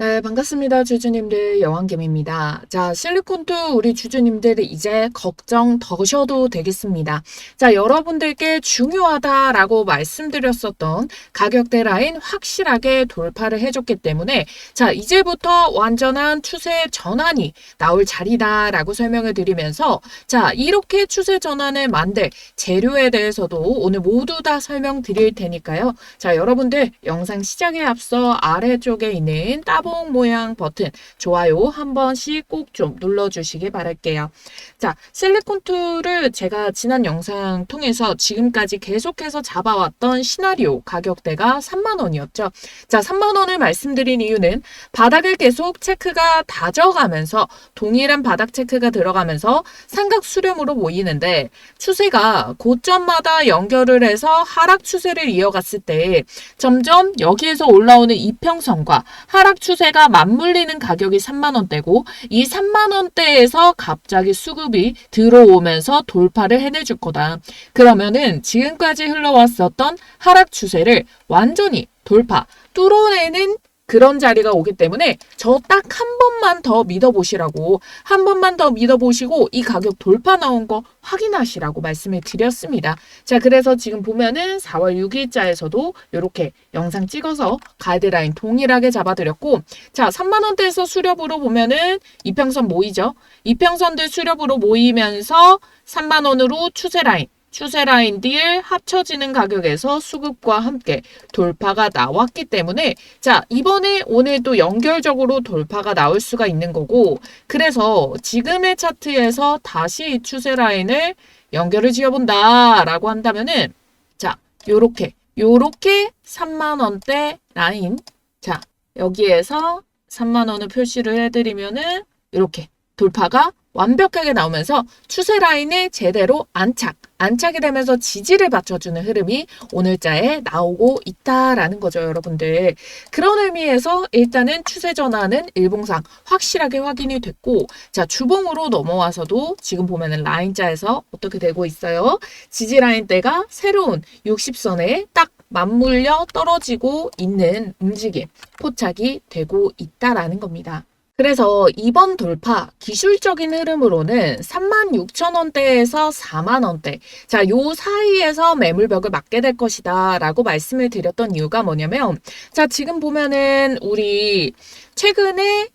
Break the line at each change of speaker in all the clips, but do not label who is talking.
네, 반갑습니다. 주주님들 여왕김입니다. 자, 실리콘투 우리 주주님들 이제 걱정 더셔도 되겠습니다. 자, 여러분들께 중요하다라고 말씀드렸었던 가격대 라인 확실하게 돌파를 해줬기 때문에 자, 이제부터 완전한 추세 전환이 나올 자리다라고 설명을 드리면서 자, 이렇게 추세 전환을 만들 재료에 대해서도 오늘 모두 다 설명드릴 테니까요. 자, 여러분들 영상 시작에 앞서 아래쪽에 있는 따봉 모양 버튼 좋아요 한 번씩 꼭 좀 눌러주시기 바랄게요. 자, 실리콘2를 제가 지난 영상 통해서 지금까지 계속해서 잡아왔던 시나리오 가격대가 3만원이었죠. 자, 3만원을 말씀드린 이유는 바닥을 계속 체크가 다져가면서 동일한 바닥 체크가 들어가면서 삼각 수렴으로 모이는데 추세가 고점마다 연결을 해서 하락 추세를 이어갔을 때 점점 여기에서 올라오는 이평선과 하락 추세 가 맞물리는 가격이 3만 원대고 이 3만 원대에서 갑자기 수급이 들어오면서 돌파를 해내줄 거다. 그러면은 지금까지 흘러왔었던 하락 추세를 완전히 돌파, 뚫어내는 그런 자리가 오기 때문에 저 딱 한 번만 더 믿어보시라고 한 번만 더 믿어보시고 이 가격 돌파 나온 거 확인하시라고 말씀을 드렸습니다. 자 그래서 지금 보면은 4월 6일자에서도 이렇게 영상 찍어서 가이드라인 동일하게 잡아드렸고 자 3만원대에서 수렵으로 보면은 이평선 모이죠. 이평선들 수렵으로 모이면서 3만원으로 추세라인 추세 라인 딜 합쳐지는 가격에서 수급과 함께 돌파가 나왔기 때문에 자 이번에 오늘 또 연결적으로 돌파가 나올 수가 있는 거고 그래서 지금의 차트에서 다시 이 추세 라인을 연결을 지어본다 라고 한다면은 자 요렇게 요렇게 3만원대 라인 자 여기에서 3만원을 표시를 해드리면은 이렇게 돌파가 완벽하게 나오면서 추세 라인에 제대로 안착, 안착이 되면서 지지를 받쳐주는 흐름이 오늘자에 나오고 있다라는 거죠, 여러분들. 그런 의미에서 일단은 추세 전환은 일봉상 확실하게 확인이 됐고, 자, 주봉으로 넘어와서도 지금 보면은 라인자에서 어떻게 되고 있어요? 지지 라인대가 새로운 60선에 딱 맞물려 떨어지고 있는 움직임, 포착이 되고 있다라는 겁니다. 그래서 이번 돌파 기술적인 흐름으로는 36,000원대에서 4만원대 자, 요 사이에서 매물벽을 맞게 될 것이다 라고 말씀을 드렸던 이유가 뭐냐면 자, 지금 보면은 우리 최근에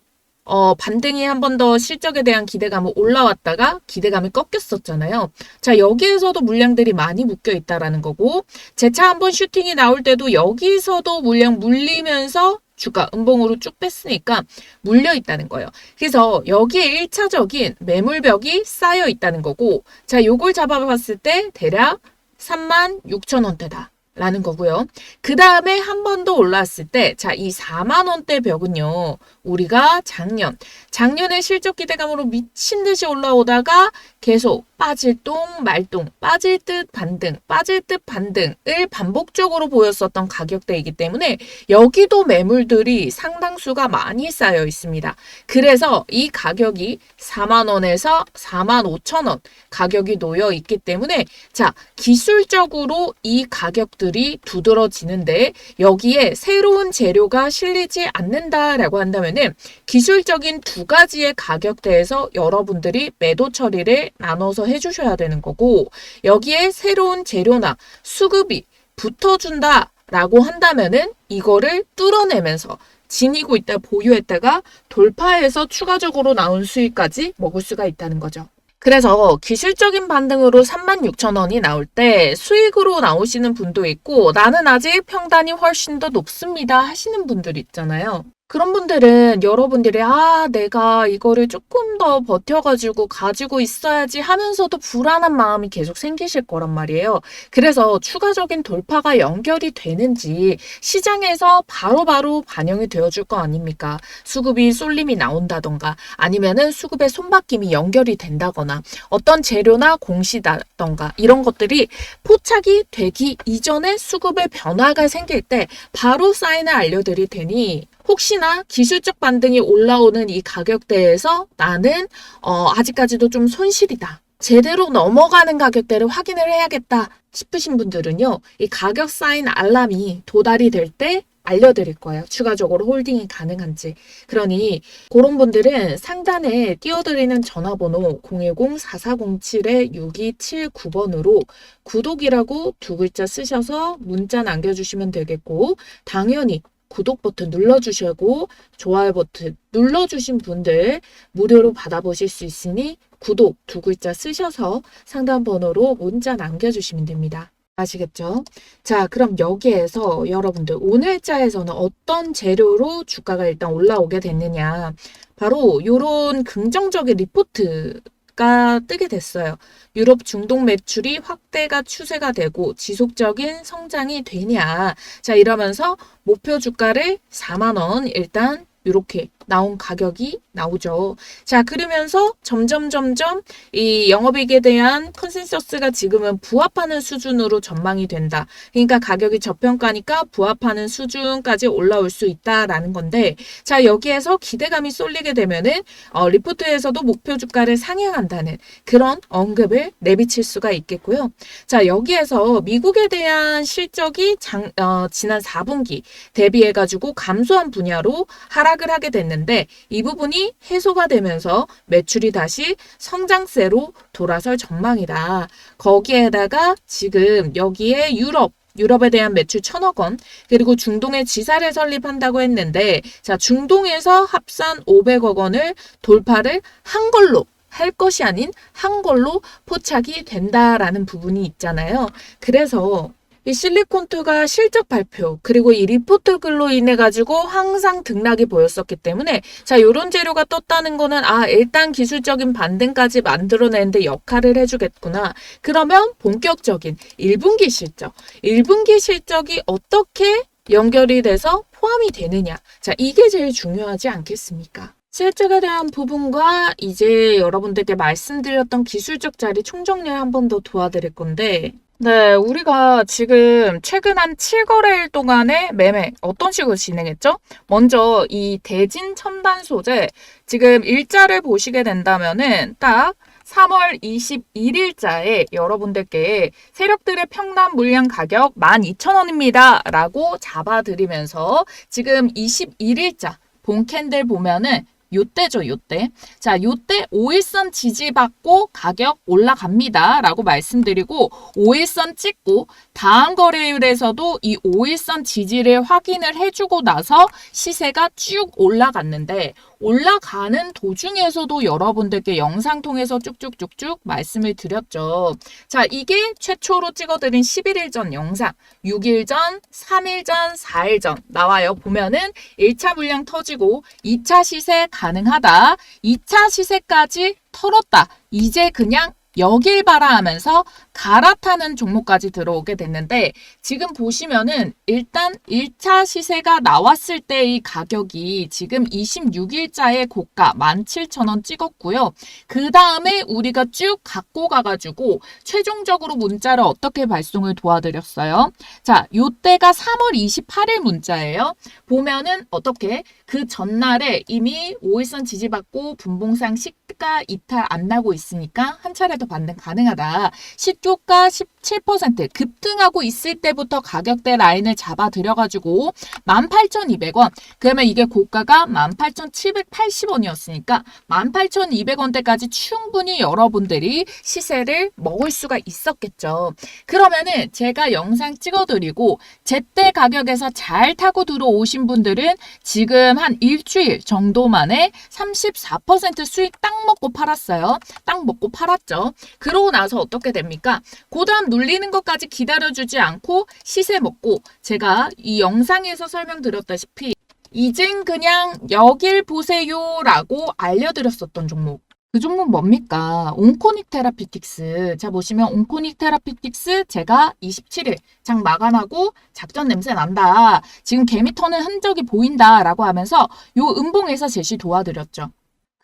어, 반등이 한 번 더 실적에 대한 기대감을 올라왔다가 기대감이 꺾였었잖아요. 자, 여기에서도 물량들이 많이 묶여 있다라는 거고, 재차 한번 슈팅이 나올 때도 여기서도 물량 물리면서 주가 음봉으로 쭉 뺐으니까 물려 있다는 거예요. 그래서 여기에 1차적인 매물벽이 쌓여 있다는 거고 자 요걸 잡아봤을 때 대략 3만 6천 원대다. 라는 거고요. 그 다음에 한 번 더 올라왔을 때, 자, 이 4만원대 벽은요, 우리가 작년, 작년에 실적 기대감으로 미친 듯이 올라오다가 계속 빠질 똥, 말똥, 빠질 듯 반등, 빠질 듯 반등을 반복적으로 보였었던 가격대이기 때문에 여기도 매물들이 상당수가 많이 쌓여 있습니다. 그래서 이 가격이 4만원에서 4만 5천원 가격이 놓여 있기 때문에 자, 기술적으로 이 가격들 것들이 두드러지는데 여기에 새로운 재료가 실리지 않는다라고 한다면 은 기술적인 두 가지의 가격대에서 여러분들이 매도 처리를 나눠서 해주셔야 되는 거고 여기에 새로운 재료나 수급이 붙어준다 라고 한다면은 이거를 뚫어내면서 지니고 있다 보유했다가 돌파해서 추가적으로 나온 수익까지 먹을 수가 있다는 거죠. 그래서 기술적인 반등으로 36,000원이 나올 때 수익으로 나오시는 분도 있고 나는 아직 평단이 훨씬 더 높습니다 하시는 분들 있잖아요. 그런 분들은 여러분들이 아 내가 이거를 조금 더 버텨가지고 가지고 있어야지 하면서도 불안한 마음이 계속 생기실 거란 말이에요. 그래서 추가적인 돌파가 연결이 되는지 시장에서 바로바로 바로 반영이 되어줄 거 아닙니까? 수급이 쏠림이 나온다던가 아니면은 수급의 손바뀜이 연결이 된다거나 어떤 재료나 공시다던가 이런 것들이 포착이 되기 이전에 수급의 변화가 생길 때 바로 사인을 알려드릴 테니 혹시나 기술적 반등이 올라오는 이 가격대에서 나는 어, 아직까지도 좀 손실이다. 제대로 넘어가는 가격대를 확인을 해야겠다 싶으신 분들은요. 이 가격 사인 알람이 도달이 될때 알려드릴 거예요. 추가적으로 홀딩이 가능한지. 그러니 그런 분들은 상단에 띄워드리는 전화번호 010-4407-6279번으로 구독이라고 두 글자 쓰셔서 문자 남겨주시면 되겠고 당연히 구독 버튼 눌러주시고 좋아요 버튼 눌러주신 분들 무료로 받아보실 수 있으니 구독 두 글자 쓰셔서 상담 번호로 문자 남겨주시면 됩니다. 아시겠죠? 자, 그럼 여기에서 여러분들 오늘자에서는 어떤 재료로 주가가 일단 올라오게 됐느냐. 바로 이런 긍정적인 리포트 가 뜨게 됐어요. 유럽 중동 매출이 확대가 추세가 되고 지속적인 성장이 되냐. 자, 이러면서 목표 주가를 4만 원 일단 이렇게 나온 가격이 나오죠. 자, 그러면서 점점 점점 이 영업이익에 대한 컨센서스가 지금은 부합하는 수준으로 전망이 된다. 그러니까 가격이 저평가니까 부합하는 수준까지 올라올 수 있다라는 건데, 자, 여기에서 기대감이 쏠리게 되면은 어, 리포트에서도 목표 주가를 상향한다는 그런 언급을 내비칠 수가 있겠고요. 자, 여기에서 미국에 대한 실적이 장, 어, 지난 4분기 대비해 가지고 감소한 분야로 하락을 하게 됐는데, 이 부분이 해소가 되면서 매출이 다시 성장세로 돌아설 전망이다. 거기에다가 지금 여기에 유럽 유럽에 대한 매출 천억 원, 그리고 중동에 지사를 설립한다고 했는데, 자, 중동에서 합산 500억 원을 돌파를 한 걸로 할 것이 아닌 한 걸로 포착이 된다라는 부분이 있잖아요. 그래서 이 실리콘투가 실적 발표 그리고 이 리포트 글로 인해 가지고 항상 등락이 보였었기 때문에 자 요런 재료가 떴다는 거는 아 일단 기술적인 반등까지 만들어내는데 역할을 해주겠구나. 그러면 본격적인 1분기 실적. 1분기 실적이 어떻게 연결이 돼서 포함이 되느냐. 자 이게 제일 중요하지 않겠습니까? 실적에 대한 부분과 이제 여러분들께 말씀드렸던 기술적 자리 총정리 한번 더 도와드릴 건데 네, 우리가 지금 최근 한 7거래일 동안의 매매 어떤 식으로 진행했죠? 먼저 이 대진 첨단 소재 지금 일자를 보시게 된다면은 딱 3월 21일자에 여러분들께 세력들의 평남 물량 가격 12,000원입니다. 라고 잡아드리면서 지금 21일자 본 캔들 보면은 요때죠, 요때. 자, 요때 5일선 지지받고 가격 올라갑니다. 라고 말씀드리고 5일선 찍고 다음 거래일에서도 이 5일선 지지를 확인을 해주고 나서 시세가 쭉 올라갔는데 올라가는 도중에서도 여러분들께 영상 통해서 쭉쭉쭉쭉 말씀을 드렸죠. 자, 이게 최초로 찍어드린 11일 전 영상, 6일 전, 3일 전, 4일 전 나와요. 보면은 1차 물량 터지고 2차 시세 가능하다. 2차 시세까지 털었다. 이제 그냥 여길 봐라 하면서 갈아타는 종목까지 들어오게 됐는데 지금 보시면은 일단 1차 시세가 나왔을 때의 가격이 지금 26일자의 고가 17,000원 찍었고요. 그 다음에 우리가 쭉 갖고 가가지고 최종적으로 문자를 어떻게 발송을 도와드렸어요. 자, 요때가 3월 28일 문자예요. 보면은 어떻게 그 전날에 이미 5일선 지지받고 분봉상 시가 이탈 안 나고 있으니까 한 차례 더 반등 가능하다. 시초가 17% 급등하고 있을 때부터 가격대 라인을 잡아 들여가지고 18,200원. 그러면 이게 고가가 18,780원이었으니까 18,200원대까지 충분히 여러분들이 시세를 먹을 수가 있었겠죠. 그러면은 제가 영상 찍어드리고 제때 가격에서 잘 타고 들어오신 분들은 지금 한 일주일 정도 만에 34% 수익 딱 먹고 팔았어요. 딱 먹고 팔았죠. 그러고 나서 어떻게 됩니까? 고다음 눌리는 것까지 기다려주지 않고 시세 먹고 제가 이 영상에서 설명드렸다시피 이젠 그냥 여길 보세요라고 알려드렸었던 종목. 그 종목 뭡니까? 온코닉 테라피틱스. 자, 보시면 온코닉 테라피틱스 제가 27일 장 마감하고 작전 냄새 난다. 지금 개미 터는 흔적이 보인다 라고 하면서 요 음봉에서 제시 도와드렸죠.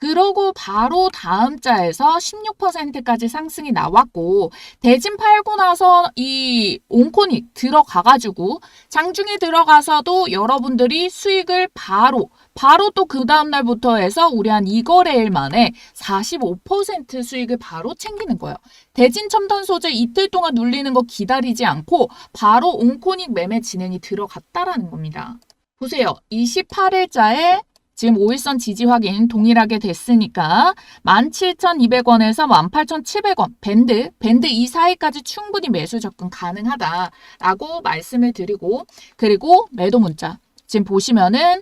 그러고 바로 다음 자에서 16%까지 상승이 나왔고 대진 팔고 나서 이 온코닉 들어가가지고 장중에 들어가서도 여러분들이 수익을 바로 바로 또 그 다음날부터 해서 우리 한 2거래일 만에 45% 수익을 바로 챙기는 거예요. 대진 첨단 소재 이틀 동안 눌리는 거 기다리지 않고 바로 온코닉 매매 진행이 들어갔다라는 겁니다. 보세요. 28일자에 지금 5일선 지지 확인 동일하게 됐으니까 17,200원에서 18,700원 밴드, 밴드 이 사이까지 충분히 매수 접근 가능하다라고 말씀을 드리고 그리고 매도 문자 지금 보시면은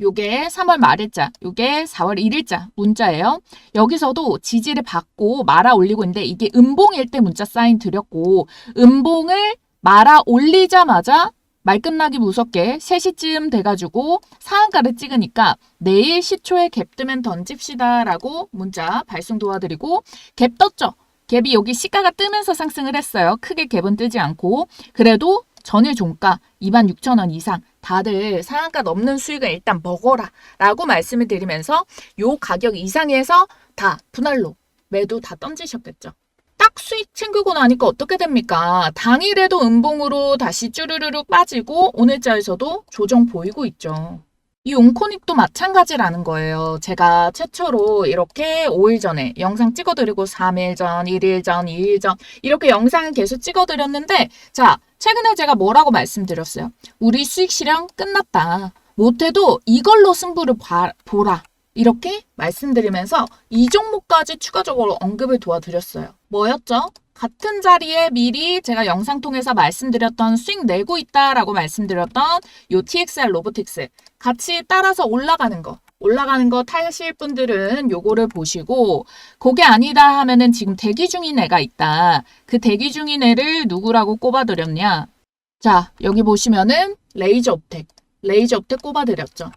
요게 3월 말일자, 요게 4월 1일자 문자예요. 여기서도 지지를 받고 말아 올리고 있는데 이게 음봉일 때 문자 사인 드렸고 음봉을 말아 올리자마자 말 끝나기 무섭게 3시쯤 돼가지고 상한가를 찍으니까 내일 시초에 갭 뜨면 던집시다 라고 문자 발송 도와드리고 갭 떴죠. 갭이 여기 시가가 뜨면서 상승을 했어요. 크게 갭은 뜨지 않고 그래도 전일 종가 26,000원 이상 다들 상한가 넘는 수익을 일단 먹어라 라고 말씀을 드리면서 요 가격 이상에서 다 분할로 매도 다 던지셨겠죠. 딱 수익 챙기고 나니까 어떻게 됩니까? 당일에도 음봉으로 다시 쭈르르르 빠지고 오늘자에서도 조정 보이고 있죠. 이 온코닉도 마찬가지라는 거예요. 제가 최초로 이렇게 5일 전에 영상 찍어드리고 3일 전, 1일 전, 2일 전 이렇게 영상을 계속 찍어드렸는데 자 최근에 제가 뭐라고 말씀드렸어요? 우리 수익 실현 끝났다. 못해도 이걸로 승부를 봐, 보라. 이렇게 말씀드리면서 이 종목까지 추가적으로 언급을 도와드렸어요. 뭐였죠? 같은 자리에 미리 제가 영상 통해서 말씀드렸던 수익 내고 있다라고 말씀드렸던 요 TXR 로보틱스 같이 따라서 올라가는 거 올라가는 거 타실 분들은 요거를 보시고 그게 아니다 하면은 지금 대기 중인 애가 있다. 그 대기 중인 애를 누구라고 꼽아드렸냐? 자 여기 보시면은 레이저 업텍 레이저 업텍 꼽아드렸죠.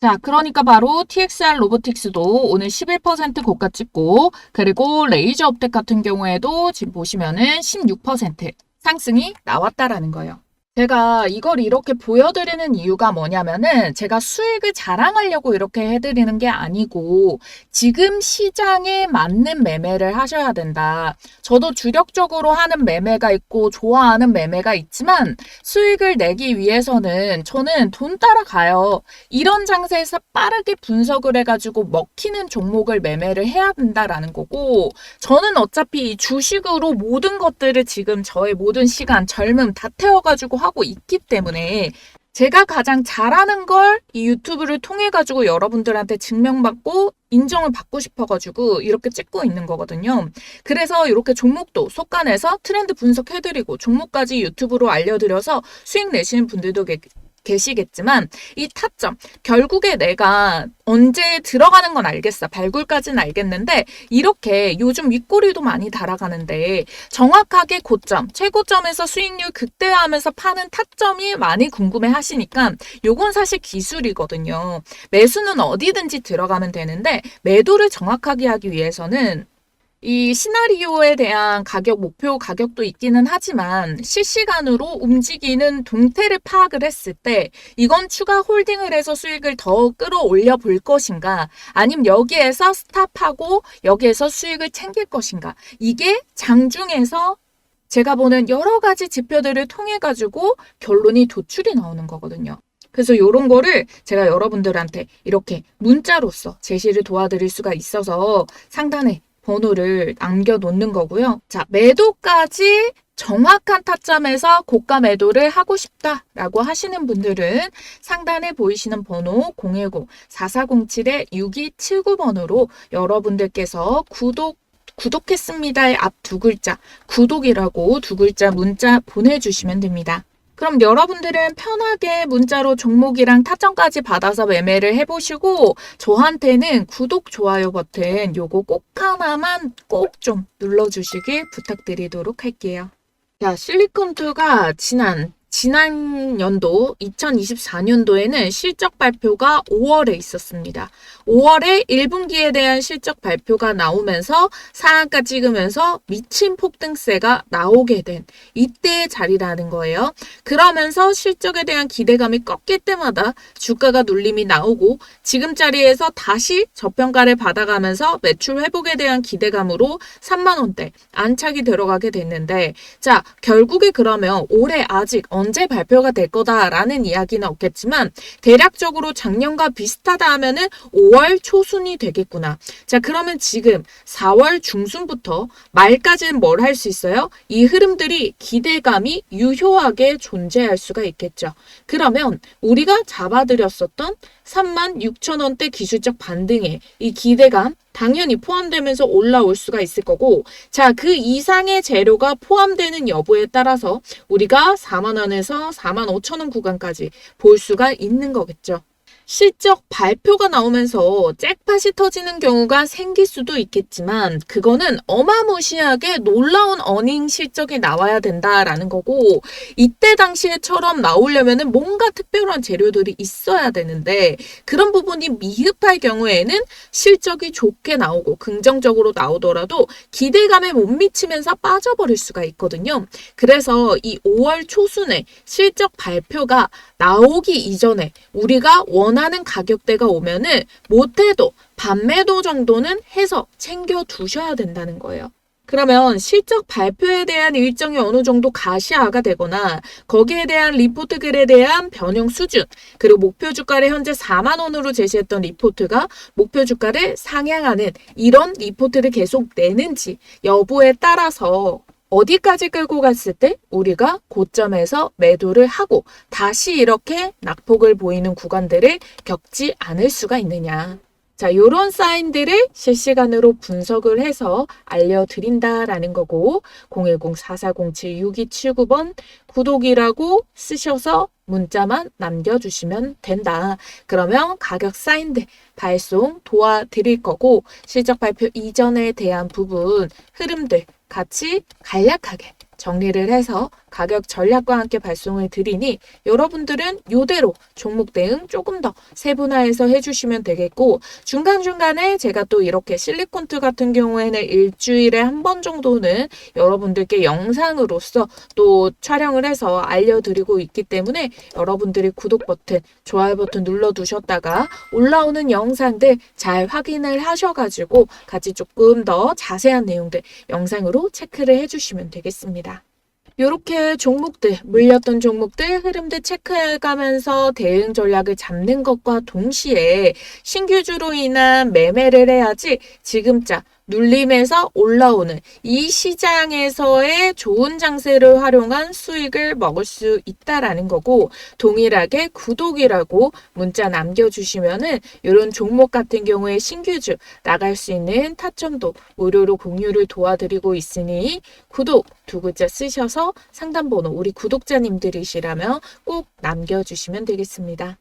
자, 그러니까 바로 TXR 로보틱스도 오늘 11% 고가 찍고 그리고 레이저 업텍 같은 경우에도 지금 보시면은 16% 상승이 나왔다라는 거예요. 제가 이걸 이렇게 보여드리는 이유가 뭐냐면은 제가 수익을 자랑하려고 이렇게 해드리는 게 아니고 지금 시장에 맞는 매매를 하셔야 된다. 저도 주력적으로 하는 매매가 있고 좋아하는 매매가 있지만 수익을 내기 위해서는 저는 돈 따라가요. 이런 장세에서 빠르게 분석을 해가지고 먹히는 종목을 매매를 해야 된다라는 거고 저는 어차피 주식으로 모든 것들을 지금 저의 모든 시간, 젊음 다 태워가지고 하고 있기 때문에 제가 가장 잘하는 걸 이 유튜브를 통해 가지고 여러분들한테 증명받고 인정을 받고 싶어 가지고 이렇게 찍고 있는 거거든요. 그래서 이렇게 종목도 속간해서 트렌드 분석해드리고 종목까지 유튜브로 알려드려서 수익 내시는 분들도 계, 계시겠지만 이 타점 결국에 내가 언제 들어가는 건 알겠어. 발굴까지는 알겠는데 이렇게 요즘 윗꼬리도 많이 달아가는데 정확하게 고점 최고점에서 수익률 극대화하면서 파는 타점이 많이 궁금해 하시니까 요건 사실 기술이거든요. 매수는 어디든지 들어가면 되는데 매도를 정확하게 하기 위해서는 이 시나리오에 대한 가격 목표 가격도 있기는 하지만 실시간으로 움직이는 동태를 파악을 했을 때 이건 추가 홀딩을 해서 수익을 더 끌어올려 볼 것인가 아니면 여기에서 스탑하고 여기에서 수익을 챙길 것인가 이게 장중에서 제가 보는 여러 가지 지표들을 통해 가지고 결론이 도출이 나오는 거거든요. 그래서 이런 거를 제가 여러분들한테 이렇게 문자로서 제시를 도와드릴 수가 있어서 상단에 번호를 남겨놓는 거고요. 자, 매도까지 정확한 타점에서 고가 매도를 하고 싶다라고 하시는 분들은 상단에 보이시는 번호 010-4407-6279번으로 여러분들께서 구독 구독했습니다의 앞 두 글자 구독이라고 두 글자 문자 보내주시면 됩니다. 그럼 여러분들은 편하게 문자로 종목이랑 타점까지 받아서 매매를 해보시고 저한테는 구독, 좋아요 버튼 요거 꼭 하나만 꼭 좀 눌러주시길 부탁드리도록 할게요. 자, 실리콘2가 지난 지난 연도 2024년도에는 실적 발표가 5월에 있었습니다. 5월에 1분기에 대한 실적 발표가 나오면서 상한가 찍으면서 미친 폭등세가 나오게 된 이때의 자리라는 거예요. 그러면서 실적에 대한 기대감이 꺾일 때마다 주가가 눌림이 나오고 지금 자리에서 다시 저평가를 받아가면서 매출 회복에 대한 기대감으로 3만 원대 안착이 들어가게 됐는데 자 결국에 그러면 올해 아직 언제 발표가 될 거다라는 이야기는 없겠지만 대략적으로 작년과 비슷하다 하면은 5월 초순이 되겠구나. 자, 그러면 지금 4월 중순부터 말까지는 뭘 할 수 있어요? 이 흐름들이 기대감이 유효하게 존재할 수가 있겠죠. 그러면 우리가 잡아드렸었던 3만 6천 원대 기술적 반등에 이 기대감 당연히 포함되면서 올라올 수가 있을 거고 자, 그 이상의 재료가 포함되는 여부에 따라서 우리가 4만 원에서 4만 5천 원 구간까지 볼 수가 있는 거겠죠. 실적 발표가 나오면서 잭팟이 터지는 경우가 생길 수도 있겠지만 그거는 어마무시하게 놀라운 어닝 실적이 나와야 된다라는 거고 이때 당시에처럼 나오려면은 뭔가 특별한 재료들이 있어야 되는데 그런 부분이 미흡할 경우에는 실적이 좋게 나오고 긍정적으로 나오더라도 기대감에 못 미치면서 빠져버릴 수가 있거든요. 그래서 이 5월 초순에 실적 발표가 나오기 이전에 우리가 원하는 가격대가 오면은 못해도 반매도 정도는 해서 챙겨 두셔야 된다는 거예요. 그러면 실적 발표에 대한 일정이 어느 정도 가시화가 되거나 거기에 대한 리포트 글에 대한 변형 수준 그리고 목표 주가를 현재 4만 원으로 제시했던 리포트가 목표 주가를 상향하는 이런 리포트를 계속 내는지 여부에 따라서 어디까지 끌고 갔을 때 우리가 고점에서 매도를 하고 다시 이렇게 낙폭을 보이는 구간들을 겪지 않을 수가 있느냐. 자, 요런 사인들을 실시간으로 분석을 해서 알려드린다라는 거고 010-4407-6279번 구독이라고 쓰셔서 문자만 남겨주시면 된다. 그러면 가격 사인들 발송 도와드릴 거고 실적 발표 이전에 대한 부분 흐름들 같이 간략하게 정리를 해서 가격 전략과 함께 발송을 드리니 여러분들은 이대로 종목 대응 조금 더 세분화해서 해주시면 되겠고 중간중간에 제가 또 이렇게 실리콘트 같은 경우에는 일주일에 한 번 정도는 여러분들께 영상으로서 또 촬영을 해서 알려드리고 있기 때문에 여러분들이 구독 버튼, 좋아요 버튼 눌러두셨다가 올라오는 영상들 잘 확인을 하셔가지고 같이 조금 더 자세한 내용들 영상으로 체크를 해주시면 되겠습니다. 이렇게 종목들, 물렸던 종목들 흐름들 체크해가면서 대응 전략을 잡는 것과 동시에 신규주로 인한 매매를 해야지 지금자 눌림에서 올라오는 이 시장에서의 좋은 장세를 활용한 수익을 먹을 수 있다라는 거고 동일하게 구독이라고 문자 남겨주시면은 이런 종목 같은 경우에 신규주 나갈 수 있는 타점도 무료로 공유를 도와드리고 있으니 구독 두 글자 쓰셔서 상담번호 우리 구독자님들이시라면 꼭 남겨주시면 되겠습니다.